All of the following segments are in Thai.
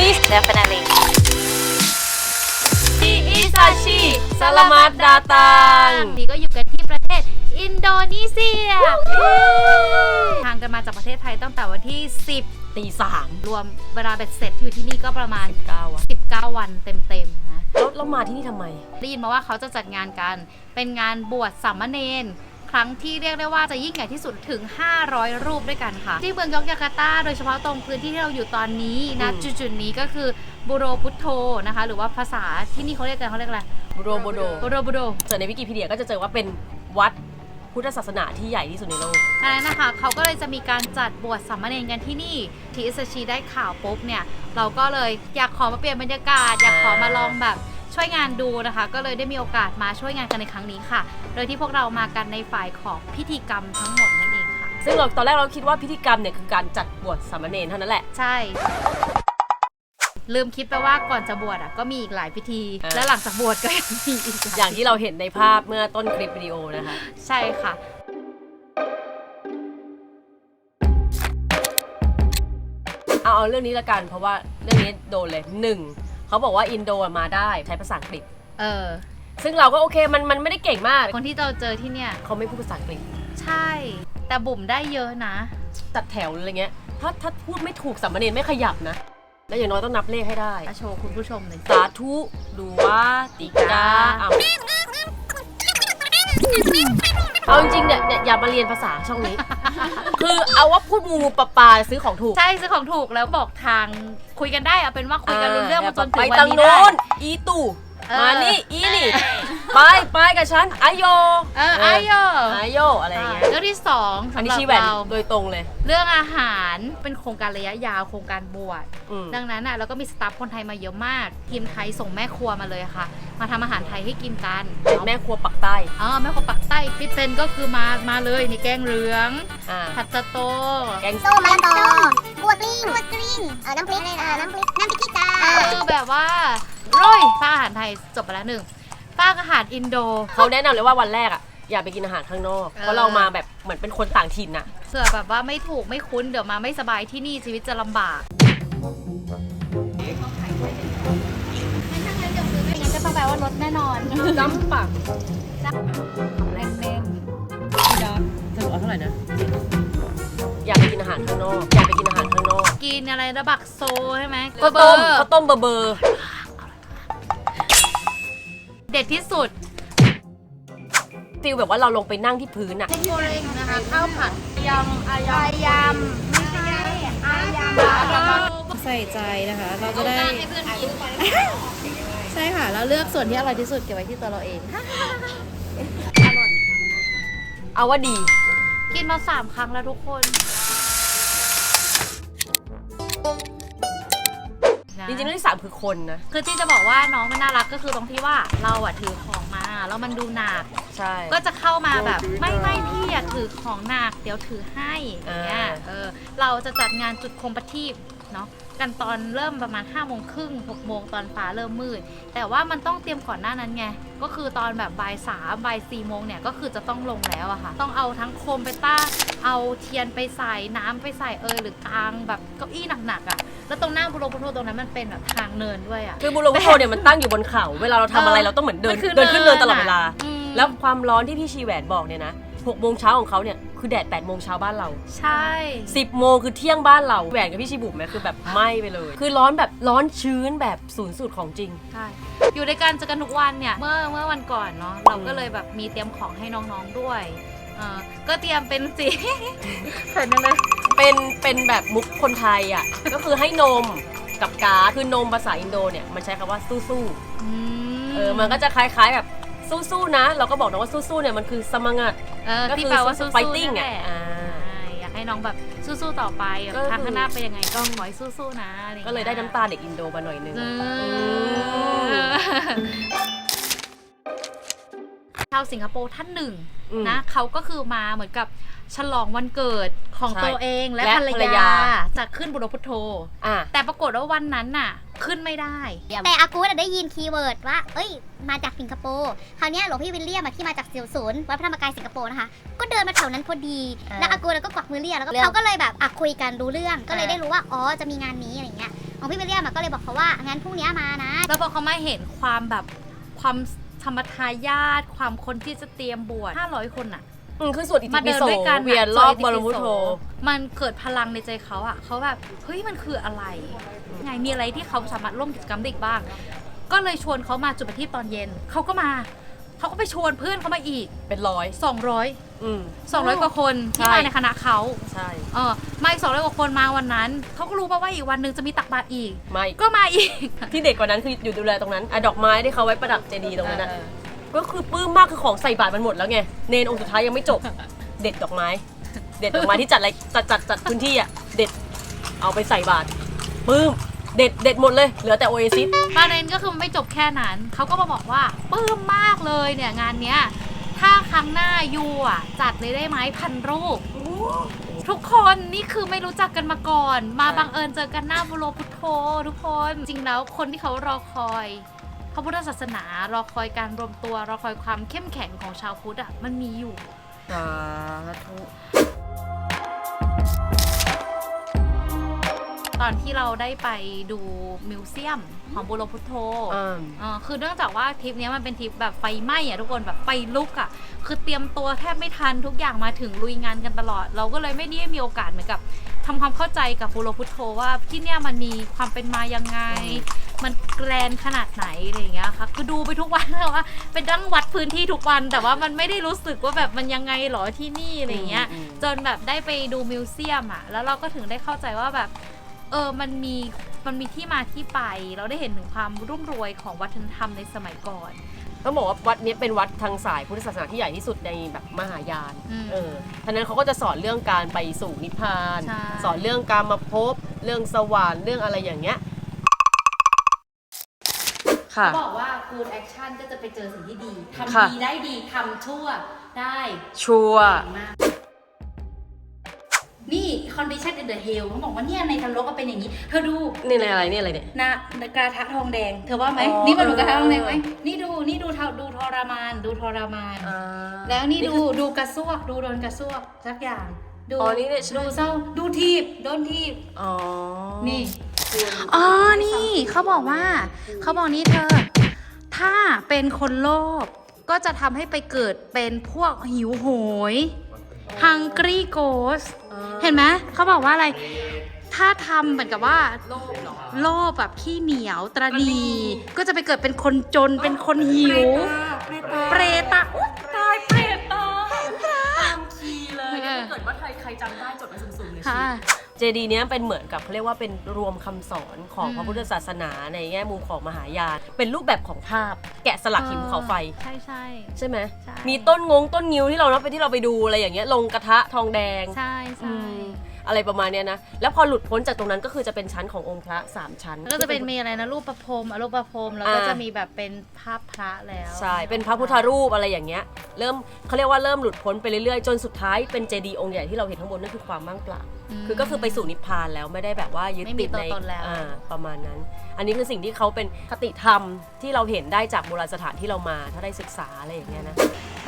Okay, okay. Slowly. definitely Di Isashi. Selamat datang. นี่ก็อยู่กันที่ประเทศอินโดนีเซีย ทางกันมาจากประเทศไทยตั้งแต่วันที่ 10 ตีสามรวมเวลาเบ็ดเสร็จที่อยู่ที่นี่ก็ประมาณเก้าอะ19 วันเต็มๆนะแล้วเรามาที่นี่ทำไม ได้ยินมาว่าเขาจะจัดงานกัน เป็นงานบวชสามเณร ครั้งที่เรียกได้ว่าจะยิ่งใหญ่ที่สุดถึง 500 รูปด้วยกันค่ะ ที่เมืองยอกยาการ์ตา โดยเฉพาะตรงพื้นที่ที่เราอยู่ตอนนี้นะอืมจุดๆนี้ก็คือบูโรพุทโธนะคะ หรือว่าภาษาที่นี่เขาเรียกกันเขาเรียกอะไรบูโรโบโดบูโรบูโรเจอในวิกิพีเดียก็จะเจอว่าเป็นวัดพุทธศาสนาที่ใหญ่ที่สุดในโลกอันนั้นนะคะเขาก็เลยจะมีการจัดบวชสามเณรกันที่นี่ที่อิสชีได้ข่าวปุ๊บเนี่ย เราก็เลยอยากขอมาเปลี่ยนบรรยากาศ อยากขอมาลองแบบ ช่วยงานดูนะคะ ก็เลยได้มีโอกาสมาช่วยงานกันในครั้งนี้ค่ะ โดยที่พวกเรามากันในฝ่ายของพิธีกรรมทั้งหมดนั่นเองค่ะ ซึ่งเราตอนแรกเราคิดว่าพิธีกรรมเนี่ยคือการจัดบวชสามเณรเท่านั้นแหละ ใช่ ลืมคิดไปว่าก่อนจะบวชอะก็มีอีกหลายพิธี เออ และหลังจากบวชก็ยังมีอีกหลอย่างที่เราเห็นในภาพเมื่อต้นคลิปวิดีโอนะคะ ใช่ค่ะ เอาเอาเรื่องนี้ละกันเพราะว่าเรื่องนี้โดนเลยหนึ่ง เขาบอกว่าอินโดอะมาได้ใช้ภาษาอังกฤษ เออ ซึ่งเราก็โอเคมันมันไม่ได้เก่งมากคนที่เราเจอที่เนี่ย เขาไม่พูดภาษาอังกฤษ ใช่ แต่บุ๋มได้เยอะนะจัดแถวอะไรเงี้ย ถ้าถ้าพูดไม่ถูกสามเณรไม่ขยับนะ แล้วอย่างน้อยต้องนับเลขให้ได้ มาโชว์คุณผู้ชมหน่อยสาธุดูว่าติกาอะ เอาจริงๆเนี่ยเนี่ยอย่ามาเรียนภาษาช่องนี้ คือเอาว่าพูดงูงูปลาปลาซื้อของถูก ใช่ซื้อของถูกแล้วบอกทางคุยกันได้เอาเป็นว่าคุยกันรู้เรื่องมาจนถึไปงวันทางนี้ได้ โน้นอีตู่เออ มานี่อีนี่ไปไปกับฉันอายโยเออไอโยอายโยอะไรอย่างเงี้ยเรื่องที่สองอันสำนี้หรับชี้แหวนเราโดยตรงเลย เรื่องอาหารเป็นโครงการระยะยาวโครงการบวช อืม ดังนั้นอะเราก็มีสตาฟคนไทยมาเยอะมาก ทีมไทยส่งแม่ครัวมาเลยค่ะ มาทำอาหารไทยให้กินกันเป็นแม่ครัวปักใต้อ๋อแม่ครัวปักใต้พี่เซนก็คือมามาเลยนี่แกงเหลือง อ่าผัดสะโต แกงส้มมะละกอบัวกลิ้งบัวกลิ้งเออน้ำพริกเออน้ำพริกน้ำพริกขี้กาคือแบบว่า ร้อยป้าอาหารไทยจบไปแล้วหนึ่งป้าอาหารอินโด เขาแนะนำเลยว่าวันแรกอะอย่าไปกินอาหารข้างนอก เออ เพราะเรามาแบบเหมือนเป็นคนต่างถิ่นอะ เสือแบบว่าไม่ถูกไม่คุ้นเดี๋ยวมาไม่สบายที่นี่ชีวิตจะลำบากงั้นก็ต้องแปลว่ารถแน่นอนจ้ำปากแน่นสรุปเอาเท่าไหร่นะ อยากไปกินอาหารข้างนอก อยากไปกินอาหารข้างนอกๆกินอะไรระบักโซใช่ไหมข้าวต้มเบอร์ข้าวต้มเบอร์เบอร์เด็ดที่สุดฟิลแบบว่าเราลงไปนั่งที่พื้นอะโกเรงนะคะข้าวผัดยำอายำยำไม่ใช่อายำใส่ใจนะคะ เราจะได้ใช่ค่ะแล้วเลือกส่วนที่อร่อยที่สุดเก็บไว้ที่ตัวเราเองเอาว่าดี กินมาสามครั้งแล้วทุกคน จริงๆเรื่องที่สามคือคนนะ คือที่จะบอกว่าน้องมันน่ารักก็คือตรงที่ว่าเราอะถือของมาแล้วมันดูหนัก ใช่ ก็จะเข้ามาแบบไม่ไม่พี่อยากถือของหนักเดี๋ยวถือให้อย่างเงี้ยอ่าเออเราจะจัดงานจุดคมประทีป เนาะกันตอนเริ่มประมาณ5้าโมงครึ่งหกโมงตอนฟ้าเริ่มมืด แต่ว่ามันต้องเตรียมก่อนหน้านั้นไง ก็คือตอนแบบบ่ายสามบ่ายสี่โมงเนี่ยก็คือจะต้องลงแล้วอะค่ะ ต้องเอาทั้งโคมไปตั้งเอาเทียนไปใส่น้ำไปใส่เอยหรือกลางแบบเก้าอี้หนักๆอะแล้วตรงหน้าบุโรพุทโธตรงนั้นมันเป็นแบบทางเนินด้วยอะคือบูโรพุโทเนี่ยมันตั้งอยู่บนเขา เวลาเราทำอะไรเราต้องเหมือนเดินมัคือเดินขึ้นเดินตลอดเวลาอืมแล้วความร้อนที่พี่ชีแหวนบอกเนี่ยนะหกโมงเช้าของเขาเนี่ย คือแดดแปดโมงเช้าบ้านเรา ใช่สิบโมงคือเที่ยงบ้านเราแหวนกับพี่ชีบุ๋มเนี่ยคือแบบไหม้ไปเลย คือร้อนแบบร้อนชื้นแบบศูนย์สูตรของจริง ใช่ อยู่ด้วยกันเจอกันทุกวันเนี่ย เมื่อเมื่อวันก่อนเนาะ เราก็เลยแบบมีเตรียมของให้น้องๆด้วยเออก็เตรียมเป็นสีเห็นยังไงเป็นเป็นแบบมุกคนไทยอะ ก็คือให้นมกับการ์ดคือนมภาษาอินโดเนี่ยมันใช้คำว่าสู้อืๆเออมันก็จะคล้ายๆแบบ สู้ๆนะ เราก็บอกนะว่าสู้ๆเนี่ยมันคือสมังัดเออก็ที่คือแปลว่าสู้ๆไฟติ้งนั่นอะแหละอ่าใช่อยากให้น้องแบบสู้ๆต่อไปก็คือ ทางข้างหน้าไปนยังไงก็ขอให้สู้ๆนะอะไรอางก็งี้เลยได้น้ำตาเด็กอินโดมาหน่อยนึง เอมอ ชาวสิงคโปร์ท่านหนึ่งอืมนะเขาก็คือมาเหมือนกับฉลองวันเกิดของใช่ตัวเองและและภรรภรรยายาจะขึ้นบุรพุทโธอะแต่ปรากฏว่าวันนั้นน่ะ ขึ้นไม่ได้ แต่อากูดได้ยินคีย์เวิร์ดว่า เอ้ย มาจากสิงคโปร์คราวเนี้ยหลวงพี่วิลเลียมอะที่มาจากสิวศูนย์วัดพระธรรมกายสิงคโปร์นะคะ ก็เดินมาแถวนั้นพอดี แล้วอากูดก็กวักมือเรียกแล้วก็เขาก็เลยแบบอะคุยกันรู้เรื่องก็เลยได้รู้ว่าอ๋อจะมีงานนี้อะไรเงี้ยของพี่วิลเลียมอะก็เลยบอกเขาว่างั้นพรุ่งนี้มานะ แล้วพอเขามาเห็นความแบบความ ธรรมทายาทความคนที่จะเตรียมบวช500 คนอะอืมคือสวดอิติมาปิเดินโสด้วยกันเวียนรอบบรมพุทโธ มันเกิดพลังในใจเขาอะเขาแบบเฮ้ยมันคืออะไร ไงมีอะไรที่เขาสามารถร่วมกิจกรรมได้อีกบ้าง ก็เลยชวนเขามาจุดประทีปตอนเย็นเขาก็มา เขาก็ไปชวนเพื่อนเขามาอีก เป็นร้อย 200 อืม 200 กว่าคนที่ใช่ มาในคณะเขาใช่เออมาอีก200กว่าคนมาวันนั้นเขาก็รู้ป่าว่าอีกวันหนึ่งจะมีตักบาตรอีกมาอีกก็มาอีกที่เด็ดกว่านั้นคืออยู่ดูแลตรงนั้นอะดอกไม้ที่เขาไว้ประดับเจดีย์ตรงนั้นนะเออก็คือปลื้มมากคือของใส่บาตรมันหมดแล้วไงเนนองค์สุดท้ายยังไม่จบ เด็ดดอกไม้ เด็ดดอกไม้ที่จัดอะไรจัดจัดจัดพื้นที่อะเด็ดเอาไปใส่บาตรปลื้ม เด็ดเด็ดหมดเลย เหลือแต่โอเอซิสประเด็นก็คือมันไม่จบแค่นั้น เขาก็มาบอกว่าปลื้มมากเลยเนี่ยงานเนี้ย ถ้าครั้งหน้ายูอะ จัดเลยได้ไหมพันรูป ทุกคนนี่คือไม่รู้จักกันมาก่อน มาใช่บังเอิญเจอกันหน้าบุโรพุทโธทุกคน จริงแล้วคนที่เขารอคอยพระพุทธศาสนารอคอยการรวมตัวรอคอยความเข้มแข็งของชาวพุทธอะมันมีอยู่ สาธุ ตอนที่เราได้ไปดูมิวเซียมของบุโรพุทโธอ่า เออคือเนื่องจากว่าทริปเนี้ยมันเป็นทริปแบบไฟไหม้อะทุกคนแบบไฟลุกอะคือเตรียมตัวแทบไม่ทันทุกอย่างมาถึงลุยงานกันตลอด เราก็เลยไม่ได้มีโอกาสเหมือนกับทำความเข้าใจกับบุโรพุทโธว่าที่เนี่ยมันมีความเป็นมายังไง มันแกรนขนาดไหนอะไรอย่างเงี้ยค่ะคือดูไปทุกวันแล้วว่าเป็นดั้งวัดพื้นที่ทุกวัน แต่ว่ามันไม่ได้รู้สึกว่าแบบมันยังไงหรอที่นี่อะไรอย่างเงี้ยอืมจนแบบได้ไปดูมิวเซียมอะแล้วเราก็ถึงได้เข้าใจว่าแบบ เออมันมีมันมีที่มาที่ไป เราได้เห็นถึงความรุ่มรวยของวัฒนธรรมในสมัยก่อน ต้องบอกว่าวัดนี้เป็นวัดทางสายพุทธศาสนาที่ใหญ่ที่สุดในแบบมหายานอืมเออท่านั้นเขาก็จะสอนเรื่องการไปสู่นิพพาน ใช่ สอนเรื่องการมาพบ เรื่องสวรรค์เรื่องอะไรอย่างเงี้ย ค่ะเขาบอกว่า good action ก็จะไปเจอสิ่งที่ดี ทำค่ะ ดีได้ดี ทำชั่วได้ชัวร์ เก่งมากนี่ condition in the hell เขาบอกว่าเนี่ยในทรกก็เป็นอย่างนี้ เธอดูนี่อะไรนี่อะไรเนี่ย นะกระทะทองแดง เธอว่าไหม อ๋อ นี่มันเหมือนกระทะทองแดงไหมเออนี่ดู นี่ดูเท่าดูทรมาน ดูทรมาน อ่า แล้วนี่ดูคือดูกระซวก ดูโดนกระซวกสักอย่าง ดูอ๋อนี่เนี่ยใช่ไหมดูเศร้า ดูทีบ โดนทีบ อ๋อนี่คุณอ๋อ นี่เขาบอกว่า เขาบอกนี่เธอ ถ้าเป็นคนโลภก็จะทำให้ไปเกิดเป็นพวกหิวโหย hungry ghost เห็นไหมเขาบอกว่าอะไร ถ้าทำเหมือนกับว่าโลภเหรอโลภแบบขี้เหนียวตรณี ก็จะไปเกิดเป็นคนจนเป็นคนหิว เปรตะอุ๊ยตายเปรตะตามคีย์เลยเออถ้าเกิดว่าใครใครจำได้จดไว้สูงๆเลยสิ ค่ะ เจดีย์เนี้ยเป็นเหมือนกับเขาเรียกว่าเป็นรวมคำสอนของอืมพระพุทธศาสนาในแง่มุมของมหายานเป็นรูปแบบของภาพ แกะสลักหินภูเขาไฟ ใช่ใช่ ใช่ไหมใช่ มีต้นงงต้นงิ้วที่เราเนาะไปที่เราไปดูอะไรอย่างเงี้ยลงกระทะทองแดง ใช่อืใช่ ม อะไรประมาณเนี้ยนะ แล้วพอหลุดพ้นจากตรงนั้นก็คือจะเป็นชั้นขององค์พระสามชั้น แล้วก็จะเป็นมีอะไรนะรูปประพรมอรูปประพรมแล้วก็อ่าจะมีแบบเป็นภาพพระแล้วใช่ เป็นพระพุทธรูปอะไรอย่างเงี้ย เริ่มเขาเรียกว่าเริ่มหลุดพ้นไปเรื่อยๆ จนสุดท้ายเป็นเจดีย์องค์ใหญ่ที่เราเห็นข้างบนนั่นคือความว่างเปล่ามคือก็คือไปสู่นิพพานแล้วไม่ได้แบบว่ายึดไม่มีติดในตัวตนแล้วอ่าประมาณนั้น อันนี้คือสิ่งที่เขาเป็นคติธรรมที่เราเห็นได้จากโบราณสถานที่เรามา ถ้าได้ศึกษาอะไรอย่างเงี้ยนะ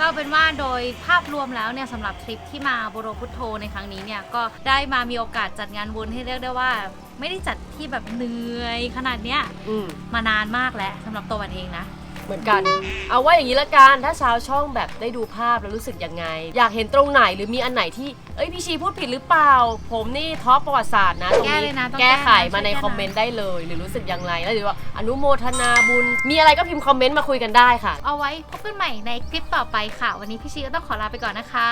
ก็เป็นว่าโดยภาพรวมแล้วเนี่ยสำหรับทริปที่มาโบโรพุทโธในครั้งนี้เนี่ยก็ได้มามีโอกาสจัดงานบุญที่เรียกได้ว่า ไม่ได้จัดที่แบบเหนื่อยขนาดเนี้ยอืม มานานมากแล้วสำหรับตัวมันเองนะ เหมือนกัน เอาว่าอย่างนี้ละกัน ถ้าชาวช่องแบบได้ดูภาพแล้วรู้สึกยังไง อยากเห็นตรงไหนหรือมีอันไหนที่ เอ้ยพี่ชีพูดผิดหรือเปล่า ผมนี่ท็อปประวัติศาสตร์นะตรงแก้นี้เลยนะต้องแก้ไขแก้นะมาในช่วยแก้นะ คอมเมนต์ได้เลย หรือรู้สึกยังไงแล้วหรือว่าอนุโมทนาบุญ มีอะไรก็พิมพ์คอมเมนต์มาคุยกันได้ค่ะ เอาไว้พบกันใหม่ในคลิปต่อไปค่ะ วันนี้พี่ชีก็ต้องขอลาไปก่อนนะคะ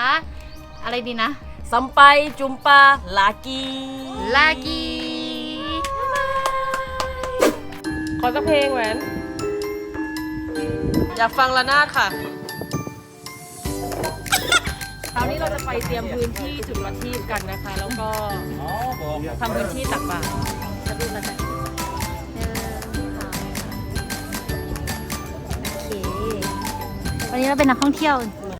อะไรดีนะซัมไปจุมปาลากีลากี ขอสักเพลงแหวน อยากฟังละนาดค่ะ คราวนี้เราจะไปเตรียมพื้นที่จุดประทีปกันนะคะ แล้วก็ทำพื้นที่ตักบาตรจะดูกันะโอเควันนี้เราเป็นนักท่องเที่ยว